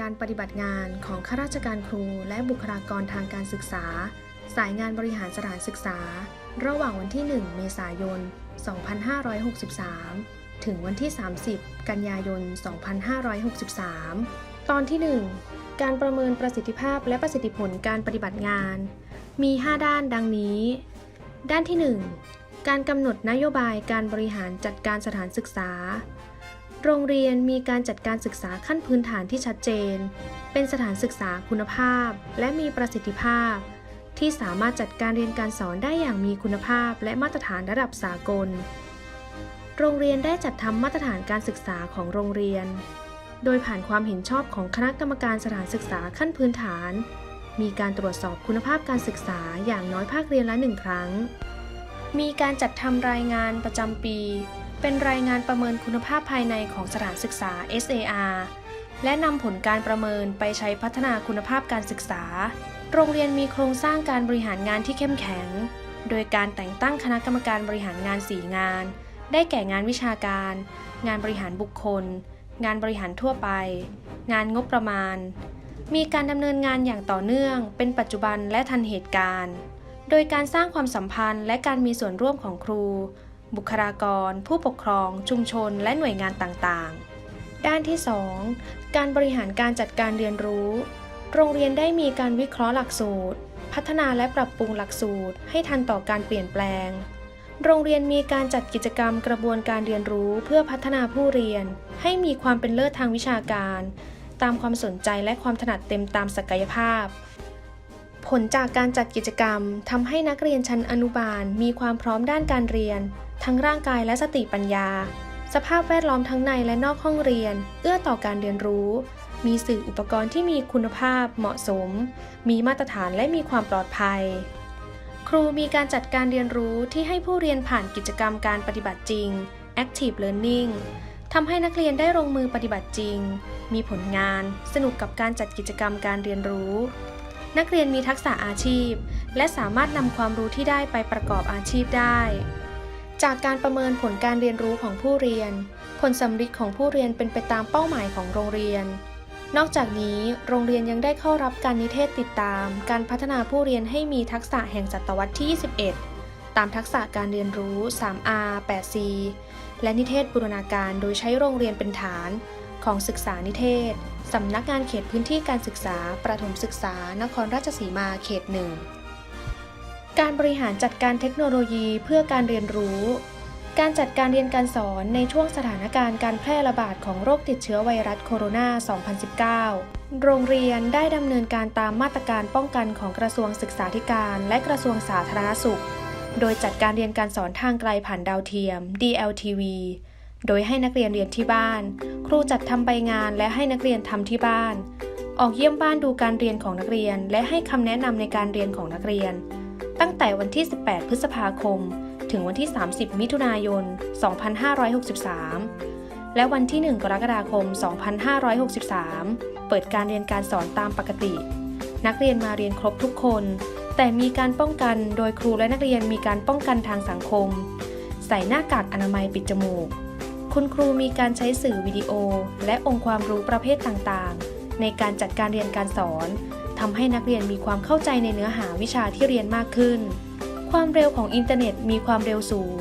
การปฏิบัติงานของข้าราชการครูและบุคลากรทางการศึกษา สายงานบริหารสถานศึกษา ระหว่างวันที่ 1 เมษายน 2563 ถึงวันที่ 30 กันยายน 2563 ตอนที่ 1 การประเมินประสิทธิภาพและประสิทธิผลการปฏิบัติงาน มี 5 ด้านดังนี้ ด้านที่ 1 การกำหนดนโยบายการบริหารจัดการสถานศึกษา โรงเรียนมีการจัดการศึกษาขั้นพื้นฐานที่ชัดเจน เป็นสถานศึกษาคุณภาพ และมีประสิทธิภาพ ที่สามารถจัดการเรียนการสอนได้อย่างมีคุณภาพ และมาตรฐานระดับสากล โรงเรียนได้จัดทำมาตรฐานการศึกษาของโรงเรียน โดยผ่านความเห็นชอบของคณะกรรมการสถานศึกษาขั้นพื้นฐาน มีการตรวจสอบคุณภาพการศึกษาอย่างน้อยภาคเรียนละหนึ่งครั้ง มีการจัดทำรายงานประจำปี เป็นรายงานประเมินคุณภาพภายในของสถานศึกษา SAR และนำผลการประเมินไปใช้พัฒนาคุณภาพการศึกษา โรงเรียนมีโครงสร้างการบริหารงานที่เข้มแข็ง โดยการแต่งตั้งคณะกรรมการบริหารงาน 4 งาน ได้แก่งานวิชาการ งานบริหารบุคคล งานบริหารทั่วไป งานงบประมาณ มีการดำเนินงานอย่างต่อเนื่อง เป็นปัจจุบันและทันเหตุการณ์ โดยการสร้างความสัมพันธ์และการมีส่วนร่วมของครู บุคลากร ผู้ปกครอง ชุมชน และหน่วยงานต่างๆ ด้านที่ 2 การบริหารการจัดการเรียนรู้ โรงเรียนได้มีการวิเคราะห์หลักสูตร พัฒนาและปรับปรุงหลักสูตร ให้ทันต่อการเปลี่ยนแปลง โรงเรียนมีการจัดกิจกรรมกระบวนการเรียนรู้เพื่อพัฒนาผู้เรียน ให้มีความเป็นเลิศทางวิชาการ ตามความสนใจและความถนัดเต็มตามศักยภาพผลจากการจัดกิจกรรมทำให้นักเรียนชั้นอนุบาลมีความพร้อมด้านการเรียน ทั้งร่างกายและสติปัญญา สภาพแวดล้อมทั้งในและนอกห้องเรียน เอื้อต่อการเรียนรู้ มีสื่ออุปกรณ์ที่มีคุณภาพเหมาะสม มีมาตรฐานและมีความปลอดภัย ครูมีการจัดการเรียนรู้ที่ให้ผู้เรียนผ่านกิจกรรมการปฏิบัติจริง active learning ทำให้นักเรียนได้ลงมือปฏิบัติจริง มีผลงาน สนุกกับการจัดกิจกรรมการเรียนรู้ นักเรียนมีทักษะอาชีพ และสามารถนำความรู้ที่ได้ไปประกอบอาชีพได้ จากการประเมินผลการเรียนรู้ของผู้เรียน ผลสำลิดของผู้เรียนเป็นไปตามเป้าหมายของโรงเรียน นอกจากนี้ โรงเรียนยังได้เข้ารับการนิเทศติดตาม การพัฒนาผู้เรียนให้มีทักษะแห่งศตวรรษที่ 21 ตามทักษะการเรียนรู้ 3R 8C และนิเทศบูรณาการโดยใช้โรงเรียนเป็นฐาน ของศึกษานิเทศ สำนักงานเขตพื้นที่การศึกษา ประถมศึกษา นครราชสีมาเขตหนึ่ง การบริหารจัดการเทคโนโลยีเพื่อการเรียนรู้ การจัดการเรียนการสอนในช่วงสถานการณ์การแพร่ระบาดของโรคติดเชื้อไวรัสโคโรนา 2019 โรงเรียนได้ดำเนินการตามมาตรการป้องกันของกระทรวงศึกษาธิการ และกระทรวงสาธารณสุข โดยจัดการเรียนการสอนทางไกลผ่านดาวเทียม DLTV โดยให้นักเรียนเรียนที่บ้าน ครูจัดทำใบงานและให้นักเรียนทำที่บ้าน ออกเยี่ยมบ้านดูการเรียนของนักเรียน และให้คำแนะนำในการเรียนของนักเรียน ตั้งแต่วันที่ 18 พฤษภาคม ถึงวันที่ 30 มิถุนายน 2563 และวันที่ 1 กรกฎาคม 2563 เปิดการเรียนการสอนตามปกติ นักเรียนมาเรียนครบทุกคน แต่มีการป้องกันโดยครูและนักเรียนมีการป้องกันทางสังคม ใส่หน้ากากอนามัยปิดจมูก คุณครูมีการใช้สื่อวิดีโอ และองค์ความรู้ประเภทต่างๆ ในการจัดการเรียนการสอน ทำให้นักเรียนมีความเข้าใจในเนื้อหาวิชาที่เรียนมากขึ้น ความเร็วของอินเทอร์เน็ตมีความเร็วสูง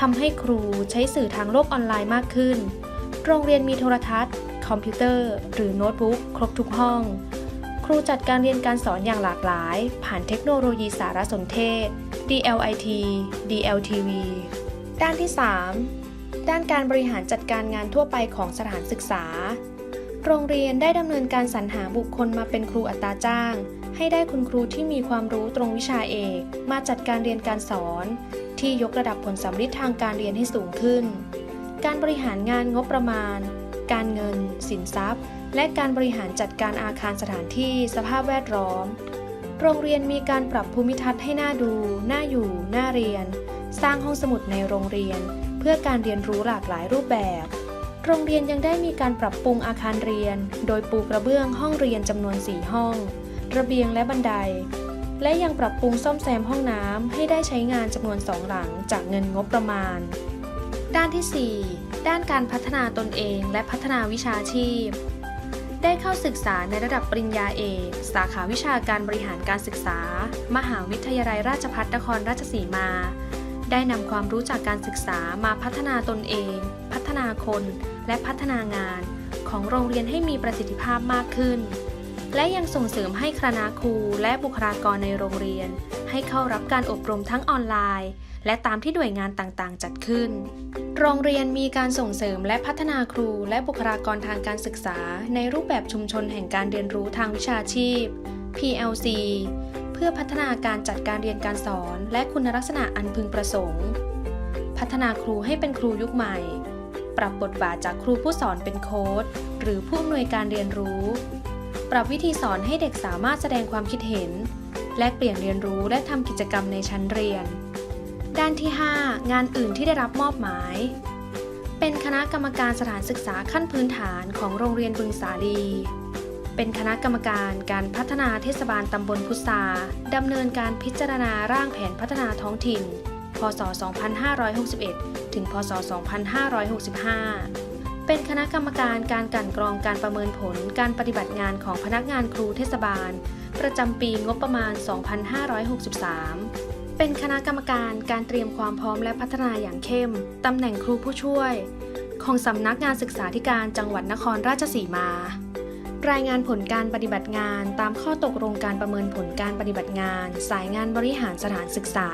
ทำให้ครูใช้สื่อทางโลกออนไลน์มากขึ้น โรงเรียนมีโทรทัศน์ คอมพิวเตอร์ หรือโน้ตบุ๊กครบทุกห้อง ครูจัดการเรียนการสอนอย่างหลากหลาย ผ่านเทคโนโลยีสารสนเทศ DLIT DLTV ด้านที่ 3 ด้านการบริหารจัดการงานทั่วไปของสถานศึกษา โรงเรียนได้ดำเนินการสรรหาบุคคลมาเป็นครูอัตราจ้าง ให้ได้คุณครูที่มีความรู้ตรงวิชาเอก มาจัดการเรียนการสอน ที่ยกระดับผลสำลิดทางการเรียนให้สูงขึ้น การบริหารงานงบประมาณ การเงิน สินทรัพย์ และการบริหารจัดการอาคารสถานที่สภาพแวดล้อม โรงเรียนมีการปรับภูมิทัศน์ให้น่าดู น่าอยู่ น่าเรียน สร้างห้องสมุดในโรงเรียน เพื่อการเรียนรู้หลากหลายรูปแบบ โรงเรียนยังได้มีการปรับปรุงอาคารเรียน โดยปูกระเบื้องห้องเรียนจำนวน 4 ห้อง ระเบียงและบันได และยังปรับปรุงซ่อมแซมห้องน้ำให้ได้ใช้งานจำนวนสองหลังจากเงินงบประมาณ ด้านที่ 4 ด้านการพัฒนาตนเองและพัฒนาวิชาชีพ ได้เข้าศึกษาในระดับปริญญาเอก สาขาวิชาการบริหารการศึกษา มหาวิทยาลัยราชภัฏนครราชสีมา ได้นำความรู้จากการศึกษามาพัฒนาตนเอง ฒนาคนและพัฒนางานของโรงเรียนให้มีประสิทธิภาพมากขึ้น และยังส่งเสริมให้คณะครูและบุคลากรในโรงเรียน ให้เข้ารับการอบรมทั้งออนไลน์ และตามที่หน่วยงานต่างๆ จัดขึ้น โรงเรียนมีการส่งเสริมและพัฒนาครูและบุคลากรทางการศึกษา ในรูปแบบชุมชนแห่งการเรียนรู้ทางวิชาชีพ PLC เพื่อพัฒนาการจัดการเรียนการสอน และคุณลักษณะอันพึงประสงค์ พัฒนาครูให้เป็นครูยุคใหม่ ปรับบทบาทจากครูผู้สอนเป็นโค้ดหรือผู้อำนวยการเรียนรู้ ปรับวิธีสอนให้เด็กสามารถแสดงความคิดเห็น และเปลี่ยนเรียนรู้และทำกิจกรรมในชั้นเรียน ด้านที่ 5 งานอื่นที่ได้รับมอบหมาย เป็นคณะกรรมการสถานศึกษาขั้นพื้นฐานของโรงเรียนบึงสาลีเป็นคณะกรรมการการพัฒนาเทศบาลตำบลพุทราดำเนินการพิจารณาร่างแผนพัฒนาท้องถิ่น พศ 2561 ถึง พศ 2565เป็นคณะกรรมการการกันกรองการประเมินผลการปฏิบัติงานของพนักงานครูเทศบาล ประจำปีงบประมาณ 2563 เป็นคณะกรรมการการเตรียมความพร้อมและพัฒนาอย่างเข้ม ตำแหน่งครูผู้ช่วย ของสำนักงานศึกษาธิการจังหวัดนครราชสีมา รายงานผลการปฏิบัติงานตามข้อตกลงการประเมินผลการปฏิบัติงาน สายงานบริหารสถานศึกษา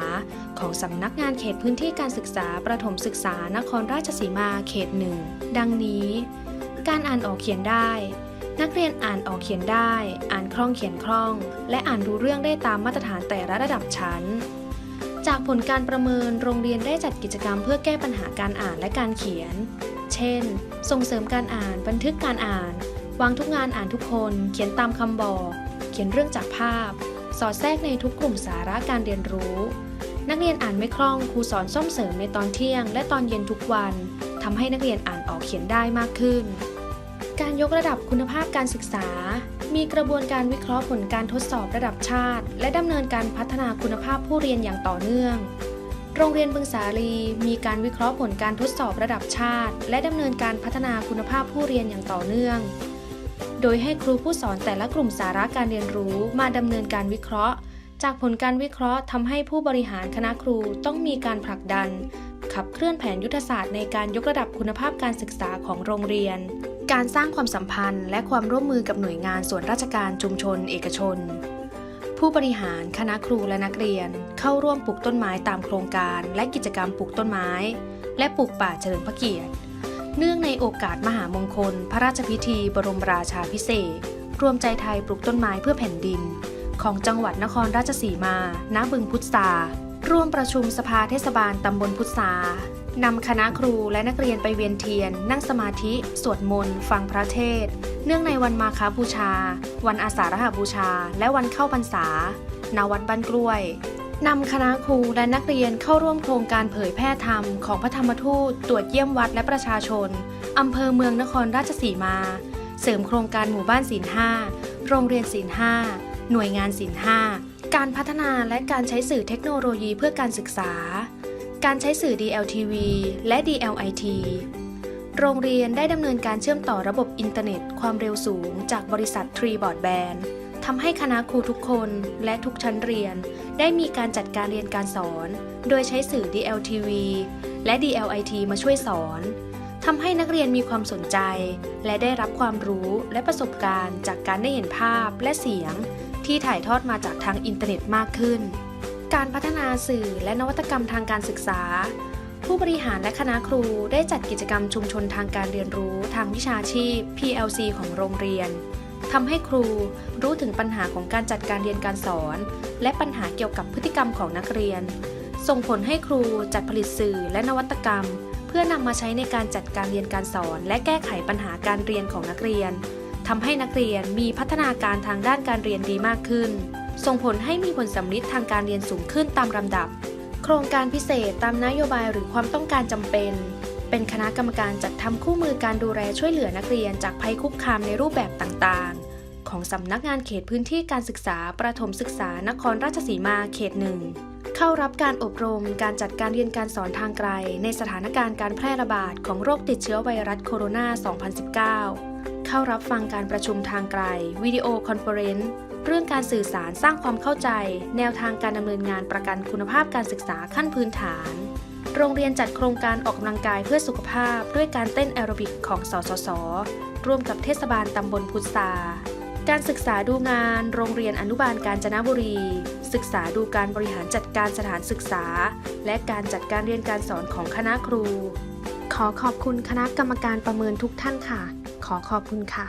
ของสำนักงานเขตพื้นที่การศึกษาประถมศึกษานครราชสีมาเขตหนึ่งดังนี้ การอ่านออกเขียนได้ นักเรียนอ่านออกเขียนได้ อ่านคล่องเขียนคล่อง และอ่านรู้เรื่องได้ตามมาตรฐานแต่ละระดับชั้น จากผลการประเมินโรงเรียนได้จัดกิจกรรมเพื่อแก้ปัญหาการอ่านและการเขียน เช่น ส่งเสริมการอ่านบันทึกการอ่าน วางทุกงานอ่านทุกคน เขียนตามคำบอก เขียนเรื่องจากภาพ สอดแทรกในทุกกลุ่มสาระการเรียนรู้ นักเรียนอ่านไม่คล่องครูสอนส่งเสริมในตอนเที่ยง และตอนเย็นทุกวันทำให้นักเรียนอ่านออกเขียนได้มากขึ้น การยกระดับคุณภาพการศึกษา มีกระบวนการวิเคราะห์ผลการทดสอบระดับชาติ และดำเนินการพัฒนาคุณภาพผู้เรียนอย่างต่อเนื่องโรงเรียนบึงสาลีมีการวิเคราะห์ผลการทดสอบระดับชาติ และดำเนินการพัฒนาคุณภาพผู้เรียนอย่างต่อเนื่อง โดยให้ครูผู้สอนแต่ละกลุ่มสาระการเรียนรู้มาดำเนินการวิเคราะห์ จากผลการวิเคราะห์ทำให้ผู้บริหารคณะครูต้องมีการผลักดัน ขับเคลื่อนแผนยุทธศาสตร์ในการยกระดับคุณภาพการศึกษาของโรงเรียน การสร้างความสัมพันธ์ และความร่วมมือกับหน่วยงานส่วนราชการชุมชน เอกชน ผู้บริหารคณะครูและนักเรียน เข้าร่วมปลูกต้นไม้ตามโครงการ และกิจกรรมปลูกต้นไม้ และปลูกป่าเฉลิมพระเกียรติ เนื่องในโอกาสมหามงคล พระราชพิธีบรมราชาพิเศษรวมใจไทยปลูกต้นไม้เพื่อแผ่นดิน ของจังหวัดนครราชสีมา ณ บึงพุทธาร่วมประชุมสภาเทศบาลตำบลพุทธานำคณะครูและนักเรียนไปเวียนเทียน นั่งสมาธิ สวดมนต์ ฟังพระเทศ เนื่องในวันมาคาบูชา วันอาสาฬหบูชา และวันเข้าพรรษา ณ วัดบ้านกล้วย นำคณะครูและนักเรียนเข้าร่วมโครงการเผยแพร่ธรรมของพระธรรมทูตตรวจเยี่ยมวัดและประชาชน อำเภอเมืองนครราชสีมา เสริมโครงการหมู่บ้านศีลห้าโรงเรียนศีลห้าหน่วยงานศีลห้าการพัฒนาและการใช้สื่อเทคโนโลยีเพื่อการศึกษา การใช้สื่อ DLTV และ DLIT โรงเรียนได้ดำเนินการเชื่อมต่อระบบอินเทอร์เน็ต ความเร็วสูงจากบริษัท Tree Broadband ทำให้คณะครูทุกคนและทุกชั้นเรียน ได้มีการจัดการเรียนการสอน โดยใช้สื่อ DLTV และ DLIT มาช่วยสอนทำให้นักเรียนมีความสนใจ และได้รับความรู้และประสบการณ์จากการได้เห็นภาพและเสียง ที่ถ่ายทอดมาจากทางอินเทอร์เน็ตมากขึ้น การพัฒนาสื่อและนวัตกรรมทางการศึกษา ผู้บริหารและคณะครูได้จัดกิจกรรมชุมชนทางการเรียนรู้ทางวิชาชีพ PLC ของโรงเรียน ทำให้ครูรู้ถึงปัญหาของการจัดการเรียนการสอน และปัญหาเกี่ยวกับพฤติกรรมของนักเรียน ส่งผลให้ครูจัดผลิตสื่อและนวัตกรรม เพื่อนำมาใช้ในการจัดการเรียนการสอน และแก้ไขปัญหาการเรียนของนักเรียนทำให้นักเรียนมีพัฒนาการทางด้านการเรียนดีมากขึ้น ส่งผลให้มีผลสำลิดทางการเรียนสูงขึ้นตามลำดับ โครงการพิเศษตามนโยบายหรือความต้องการจำเป็น เป็นคณะกรรมการจัดทำคู่มือการดูแลช่วยเหลือนักเรียนจากภัยคุกคามในรูปแบบต่างๆ ของสำนักงานเขตพื้นที่การศึกษาประถมศึกษานครราชสีมาเขตหนึ่งเข้ารับการอบรมการจัดการเรียนการสอนทางไกล ในสถานการณ์การแพร่ระบาดของโรคติดเชื้อไวรัสโคโรนา 2019 เข้ารับฟังการประชุมทางไกล วิดีโอคอนเฟอเรนซ์เรื่องการสื่อสารสร้างความเข้าใจ แนวทางการดำเนินงานประกันคุณภาพการศึกษาขั้นพื้นฐาน โรงเรียนจัดโครงการออกกำลังกายเพื่อสุขภาพ ด้วยการเต้นแอโรบิกของสสส ร่วมกับเทศบาลตำบลพุทราการศึกษาดูงาน โรงเรียนอนุบาลกาญจนบุรี ศึกษาดูการบริหารจัดการสถานศึกษา และการจัดการเรียนการสอนของคณะครู ขอขอบคุณคณะกรรมการประเมินทุกท่านค่ะ ขอขอบคุณค่ะ